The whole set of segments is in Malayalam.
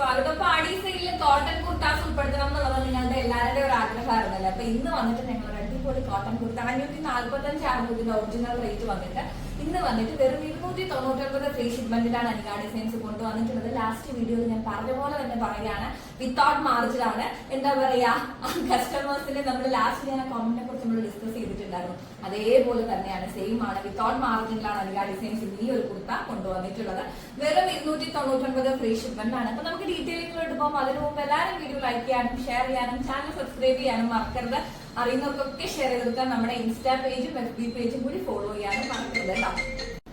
സ്വാഗതം അപ്പൊ അഡീസൈനിൽ കോട്ടൺ കുർത്താസ് ഉൾപ്പെടുത്തണം എന്നുള്ളത് നിങ്ങളുടെ എല്ലാവരുടെയും ഒരു ആഗ്രഹമായിരുന്നല്ലോ? അപ്പൊ ഇന്ന് വന്നിട്ട് ഞങ്ങൾ അടിപൊളി കോട്ടൺ കുർത്ത അഞ്ഞൂറ്റി നാല്പത്തി അഞ്ചാണ് ഇതിന്റെ ഒറിജിനൽ റേറ്റ് വന്നിട്ട് ഇന്ന് വന്നിട്ട് വെറും ഇരുന്നൂറ്റി തൊണ്ണൂറ്റൊമ്പത് ഫ്രീ ഷിപ്മെന്റിലാണ് അനിക ഡിസൈൻസ് കൊണ്ടുവന്നിട്ടുള്ളത്. ലാസ്റ്റ് വീഡിയോയിൽ ഞാൻ പറഞ്ഞ പോലെ തന്നെ പറയുകയാണ്. വിത്തൗട്ട് മാർജിനാണ് എന്താ പറയാ? കസ്റ്റമേഴ്സിന് നമ്മൾ ലാസ്റ്റ് ഞാൻ കോമന്റിനെ കുറിച്ച് നമ്മൾ ഡിസ്കസ് ചെയ്തിട്ടുണ്ടായിരുന്നു. അതേപോലെ തന്നെയാണ്. സെയിം ആണ്. വിത്തൗട്ട് മാർജിനിലാണ് അനിക ഡിസൈൻസ് ഈ ഒരു കുർത്ത കൊണ്ടുവന്നിട്ടുള്ളത്. വെറും ഇരുന്നൂറ്റി തൊണ്ണൂറ്റൊൻപത് ഫ്രീ ഷിപ്മെന്റ് ആണ്. അപ്പൊ നമുക്ക് ഡീറ്റെയിലിംഗിലോട്ട് പോകുമ്പോൾ അതിന് മുമ്പ് എല്ലാവരും വീഡിയോ ലൈക്ക് ചെയ്യാനും ഷെയർ ചെയ്യാനും ചാനൽ സബ്സ്ക്രൈബ് ചെയ്യാനും മറക്കരുത്. അറിയുന്നവർക്കൊക്കെ ഷെയർ ചെയ്തെടുക്കാൻ നമ്മുടെ ഇൻസ്റ്റാ പേജും എഫ് ബി പേജും കൂടി ഫോളോ ചെയ്യാനും കേട്ടോ.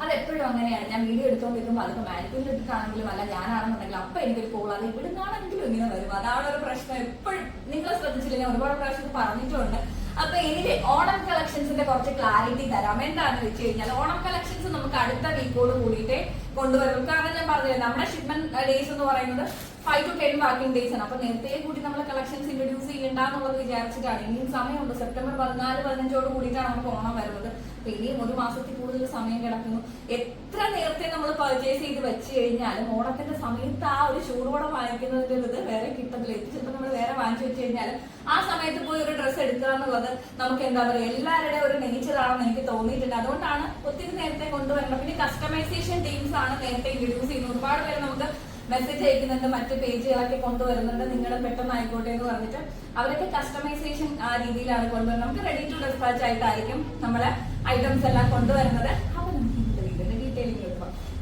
അതെപ്പോഴും അങ്ങനെയാണ്. ഞാൻ വീഡിയോ എടുത്തോണ്ടിരിക്കുമ്പോൾ അതിപ്പോ മാനിക്കുലിൽ എടുത്താണെങ്കിലും അല്ല ഞാനാണെന്നുണ്ടെങ്കിൽ അപ്പൊ എനിക്കൊരു കോൾ അത് ഇവിടെ നിന്നാണെങ്കിലും ഇങ്ങനെ വരും. അതാണ് ഒരു പ്രശ്നം. എപ്പോഴും നിങ്ങൾ ശ്രദ്ധിച്ചില്ല? ഞാൻ ഒരുപാട് പ്രാവശ്യം പറഞ്ഞിട്ടുണ്ട്. അപ്പൊ ഇനി ഓണം കളക്ഷൻസിന്റെ കുറച്ച് ക്ലാരിറ്റി തരാം. എന്താണെന്ന് വെച്ച് കഴിഞ്ഞാൽ ഓണം കളക്ഷൻസ് നമുക്ക് അടുത്ത വീക്കോട് കൂടിയിട്ട് കൊണ്ടുവരും കാരണം ഞാൻ പറഞ്ഞില്ല നമ്മുടെ ഷിപ്മെന്റ് ഡേയ്സ് എന്ന് പറയുന്നത് five to ten working days ആണ്. അപ്പൊ നേരത്തെ കൂടി നമ്മൾ കളക്ഷൻസ് ഇൻട്രൊഡ്യൂസ് ചെയ്യണ്ടെന്നുള്ളത് വിചാരിച്ചിട്ടാണ്. ഇനിയും സമയമുണ്ട്. സെപ്റ്റംബർ പതിനാല് പതിനഞ്ചോട് കൂടിയിട്ടാണ് നമുക്ക് ഓണം വരുന്നത്. അപ്പൊ ഇനിയും ഒരു മാസത്തിൽ കൂടുതൽ സമയം കിടക്കുന്നു. എത്ര നേരത്തെ നമ്മൾ പർച്ചേസ് ചെയ്ത് വെച്ച് കഴിഞ്ഞാലും ഓണത്തിന്റെ സമയത്ത് ആ ഒരു ചൂടോടെ വാങ്ങിക്കുന്നതിന്റെ ഇത് വേറെ കിട്ടത്തില്ല. ഇത് ചിലപ്പോൾ നമ്മൾ വേറെ വാങ്ങിച്ചു വെച്ച് കഴിഞ്ഞാൽ ആ സമയത്ത് പോയി ഒരു ഡ്രസ്സ് എടുക്കുക എന്നുള്ളത് നമുക്ക് എന്താ പറയുക എല്ലാവരുടെ ഒരു നേച്ചർ ആണെന്ന് എനിക്ക് തോന്നിയിട്ടുണ്ട്. അതുകൊണ്ടാണ് ഒത്തിരി നേരത്തെ കൊണ്ടുവരണം പിന്നെ കസ്റ്റമൈസേഷൻ ടീംസ് ആണ് നേരത്തെ ഇൻട്രൊഡ്യൂസ് ചെയ്യുന്നത്. ഒരുപാട് പേര് നമുക്ക് മെസ്സേജ് അയക്കുന്നുണ്ട് മറ്റ് പേജുകളൊക്കെ കൊണ്ടുവരുന്നുണ്ട്. നിങ്ങൾ പെട്ടെന്ന് ആയിക്കോട്ടെ എന്ന് പറഞ്ഞിട്ട് അവരൊക്കെ കസ്റ്റമൈസേഷൻ ആ രീതിയിലാണ് കൊണ്ടുവരുന്നത്. നമുക്ക് റെഡി ടു ഡെസ്പാച്ച് ആയിട്ടായിരിക്കും നമ്മളെ ഐറ്റംസ് എല്ലാം കൊണ്ടുവരുന്നത്. അപ്പൊ നമുക്ക് ഇതിന്റെ ഡീറ്റെയിലിംഗ്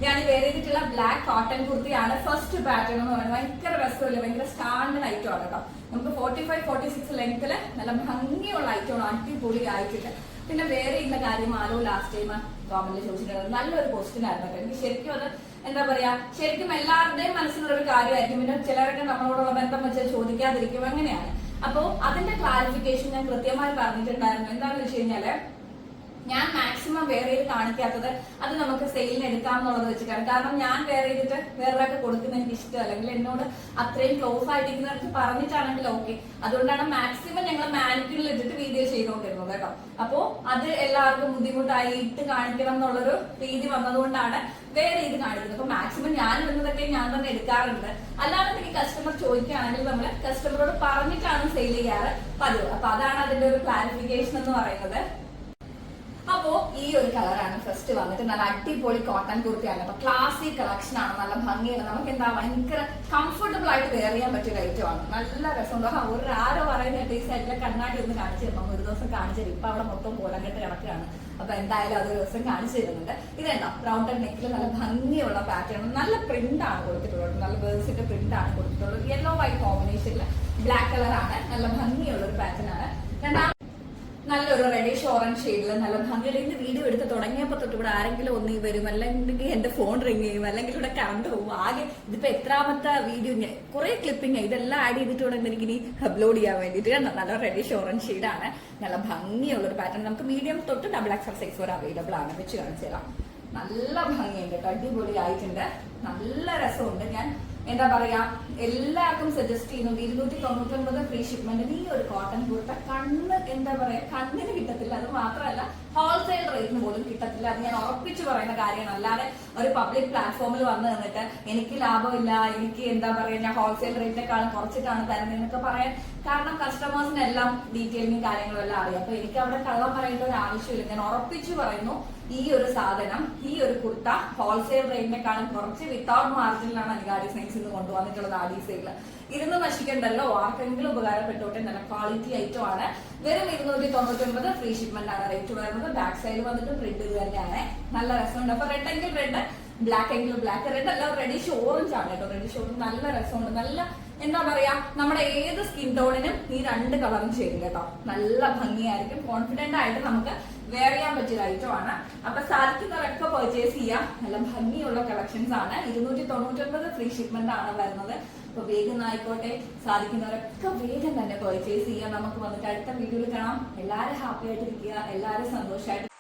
ഞാൻ വേറെ ചെയ്തിട്ടുള്ള ബ്ലാക്ക് കോട്ടൺ കുർത്തിയാണ്. ഫസ്റ്റ് പാറ്റേൺ എന്ന് പറയുന്നത് ഭയങ്കര രസമില്ല. ഭയങ്കര സ്റ്റാൻഡേർഡ് ഐറ്റം ആണ് കേട്ടോ. നമുക്ക് ഫോർട്ടി ഫൈവ് ഫോർട്ടി സിക്സ് ലെങ്ത്തിൽ നല്ല ഭംഗിയുള്ള ഐറ്റമാണ് അടിപൊളി ആയിട്ടിട്ട് പിന്നെ വേറെ ഇന്ന കാര്യം ആരോ ലാസ്റ്റ് ടൈം ഗവൺമെന്റ് ചോദിച്ചിട്ടുണ്ടായിരുന്നു. നല്ലൊരു ക്വസ്റ്റ്യൻ ആയിരുന്നു എനിക്ക് ശരിക്കും അത് എന്താ പറയാ ശരിക്കും എല്ലാവരുടെയും മനസ്സിലുള്ള ഒരു കാര്യമായിരിക്കും. പിന്നെ ചിലരൊക്കെ നമ്മളോടുള്ള ബന്ധം വെച്ച് ചോദിക്കാതിരിക്കും. അങ്ങനെയാണ്. അപ്പോ അതിന്റെ ക്ലാരിഫിക്കേഷൻ ഞാൻ കൃത്യമായി പറഞ്ഞിട്ടുണ്ടായിരുന്നു. എന്താണെന്ന് വെച്ച് കഴിഞ്ഞാൽ ഞാൻ മാക്സിമം വേറെ ചെയ്ത് കാണിക്കാത്തത് അത് നമുക്ക് സെയിലിന് എടുക്കാം എന്നുള്ളത് വെച്ചിട്ടാണ് കാരണം ഞാൻ വേറെ ചെയ്തിട്ട് വേറൊരാൾക്ക് കൊടുക്കുന്ന എനിക്ക് ഇഷ്ടം. അല്ലെങ്കിൽ എന്നോട് അത്രയും ക്ലോസ് ആയിട്ടിരിക്കുന്നവർക്ക് പറഞ്ഞിട്ടാണെങ്കിൽ ഓക്കെ അതുകൊണ്ടാണ് മാക്സിമം ഞങ്ങൾ മാനിക്യൂരിൽ എടുത്തിട്ട് വീഡിയോ ചെയ്തുകൊണ്ടിരുന്നത് കേട്ടോ. അപ്പോ അത് എല്ലാവർക്കും ബുദ്ധിമുട്ടായി ഇട്ട് കാണിക്കണം എന്നുള്ളൊരു രീതി വന്നതുകൊണ്ടാണ് വേറെ ഇത് കാണിക്കുന്നത്. അപ്പൊ മാക്സിമം ഞാൻ ഇടുന്നതൊക്കെ ഞാൻ തന്നെ എടുക്കാറുണ്ട്. അല്ലാതെ എനിക്ക് കസ്റ്റമർ ചോദിക്കുകയാണെങ്കിൽ നമ്മൾ കസ്റ്റമറോട് പറഞ്ഞിട്ടാണ് സെയിൽ ചെയ്യാറ് പതിവ്. അപ്പൊ അതാണ് അതിന്റെ ഒരു ക്ലാരിഫിക്കേഷൻ എന്ന് പറയുന്നത്. അപ്പോ ഈ ഒരു കളറാണ് ഫസ്റ്റ് വന്നിട്ട് നല്ല അടിപൊളി കോട്ടൺ കുർത്തിയാണ് അപ്പൊ ക്ലാസി കളക്ഷൻ ആണ്. നല്ല ഭംഗിയാണ്. നമുക്ക് എന്താ ഭയങ്കര കംഫർട്ടബിൾ ആയിട്ട് വെയർ ചെയ്യാൻ പറ്റിയ ഐറ്റം ആണ്. നല്ല രസം ഒരു ആരോ പറയുന്ന ഈ സൈഡിലെ കണ്ണാടി ഒന്ന് കാണിച്ചു തരണം ഒരു ദിവസം കാണിച്ചു തരും. ഇപ്പൊ അവിടെ മൊത്തം പോലെ കെട്ട് കിടക്കുകയാണ്. അപ്പൊ എന്തായാലും അത് ദിവസം കാണിച്ചു തരുന്നുണ്ട്. ഇതെന്താ റൗണ്ട് നെക്കിൽ നല്ല ഭംഗിയുള്ള പാറ്റേൺ നല്ല പ്രിന്റ് ആണ് കൊടുത്തിട്ടുള്ളത് നല്ല ബേഴ്സിന്റെ പ്രിന്റ് ആണ് കൊടുത്തിട്ടുള്ളത്. യെല്ലോ വൈറ്റ് കോമ്പിനേഷനിൽ ബ്ലാക്ക് കളറാണ് നല്ല ഭംഗിയുള്ള ഒരു പാറ്റേൺ ആണ്. രണ്ടാം നല്ലൊരു റെഡിഷ് ഓറഞ്ച് ഷെയ്ഡിൽ നല്ല ഭംഗിയിൽ ഇന്ന് വീഡിയോ എടുത്ത് തുടങ്ങിയപ്പോ തൊട്ട് ഇവിടെ ആരെങ്കിലും ഒന്നീ വരും അല്ലെങ്കിൽ എന്റെ ഫോൺ റിങ് ചെയ്യും അല്ലെങ്കിൽ ഇവിടെ കറണ്ട് പോകും. ആകെ ഇതിപ്പോ എത്രാമത്തെ വീഡിയോ കുറെ ക്ലിപ്പിംഗ് ഇതെല്ലാം ആഡ് ചെയ്തിട്ട് ഇവിടെ എനിക്ക് ഇനി അപ്ലോഡ് ചെയ്യാൻ വേണ്ടിയിട്ട് കണ്ടോ? നല്ല റെഡിഷ് ഓറഞ്ച് ഷെയ്ഡാണ് നല്ല ഭംഗിയുള്ള ഒരു പാറ്റേൺ നമുക്ക് മീഡിയം തൊട്ട് ഡബിൾ എക്സർ സൈസ് വരെ അവൈലബിൾ ആണ്. വെച്ച് കാണിച്ചു തരാം. നല്ല ഭംഗിയുണ്ട് കേട്ടോ അടിപൊളി ആയിട്ടുണ്ട് നല്ല രസമുണ്ട്. ഞാൻ എന്താ പറയാ എല്ലാവർക്കും സജസ്റ്റ് ചെയ്യുന്നുണ്ട് ഇരുന്നൂറ്റി തൊണ്ണൂറ്റൊമ്പത് ഫ്രീ ഷിപ്മെന്റിന് ഈ ഒരു കോട്ടൺ കുർത്ത കണ്ണ് എന്താ പറയാ കണ്ണിന് കിട്ടത്തില്ല. അത് മാത്രമല്ല ഹോൾസെയിൽ റേറ്റിന് പോലും കിട്ടത്തില്ല. അത് ഞാൻ ഉറപ്പിച്ചു പറയുന്ന കാര്യമാണ്. അല്ലാതെ ഒരു പബ്ലിക് പ്ലാറ്റ്ഫോമിൽ വന്നു നിന്നിട്ട് എനിക്ക് ലാഭമില്ല എനിക്ക് എന്താ പറയാ ഞാൻ ഹോൾസെയിൽ റേറ്റിനെക്കാളും കുറച്ചിട്ടാണ് തരുന്നത് എന്നൊക്കെ പറയാൻ കാരണം കസ്റ്റമേഴ്സിനെല്ലാം ഡീറ്റെയിലിംഗ് കാര്യങ്ങളും എല്ലാം അറിയാം. അപ്പൊ എനിക്ക് അവിടെ കള്ളം പറയേണ്ട ഒരു ആവശ്യമില്ല. ഞാൻ ഉറപ്പിച്ചു പറയുന്നു ഈ ഒരു സാധനം ഈ ഒരു കുർത്ത ഹോൾസെയിൽ റേറ്റിനെക്കാളും കുറച്ച് വിത്തൗട്ട് മാർജിനിലാണ് അനികാടി സൈൻസ് ഇന്ന് കൊണ്ടുവന്നിട്ടുള്ളത് ആദ്യ സെയിൽ ഇരുന്ന് നശിക്കണ്ടല്ലോ. ആർക്കെങ്കിലും ഉപകാരപ്പെട്ടോട്ടെ നല്ല ക്വാളിറ്റി ഐറ്റം ആണ്. വെറും ഇരുന്നൂറ്റി തൊണ്ണൂറ്റി ഒമ്പത് ഫ്രീ ഷിപ്മെന്റ് ആണ് റേറ്റ് വരുന്നത്. ബാക്ക് സൈഡ് വന്നിട്ട് പ്രിന്റ് ഇത് തന്നെയാണ്. നല്ല രസമുണ്ട്. അപ്പൊ റെഡ് എങ്കിൽ റെഡ് ബ്ലാക്ക് എങ്കിൽ ബ്ലാക്ക് റെഡ് അല്ല റെഡിഷ് ഓറഞ്ച് ആണ് കേട്ടോ. റെഡിഷ് ഓറഞ്ച് നല്ല രസമുണ്ട്. നല്ല എന്താ പറയാ നമ്മുടെ ഏത് സ്കിൻ ടോണിനും ഈ രണ്ട് കളറും ചേരും കേട്ടോ. നല്ല ഭംഗിയായിരിക്കും. കോൺഫിഡന്റ് ആയിട്ട് നമുക്ക് വെയർ ചെയ്യാൻ പറ്റിയ ഐറ്റം ആണ്. അപ്പൊ സാധിക്കുന്നവരൊക്കെ പെർച്ചേസ് ചെയ്യാം. നല്ല ഭംഗിയുള്ള കളക്ഷൻസ് ആണ്. ഇരുന്നൂറ്റി തൊണ്ണൂറ്റൊമ്പത് ഫ്രീ ഷിപ്മെന്റ് ആണ് വരുന്നത്. അപ്പൊ വേഗം ആയിക്കോട്ടെ. സാധിക്കുന്നവരൊക്കെ വേഗം തന്നെ പെർച്ചേസ് ചെയ്യാം. നമുക്ക് വന്നിട്ട് അടുത്ത വീഡിയോയിൽ കാണാം. എല്ലാവരും ഹാപ്പി ആയിട്ടിരിക്കുക. എല്ലാവരും സന്തോഷമായിട്ട്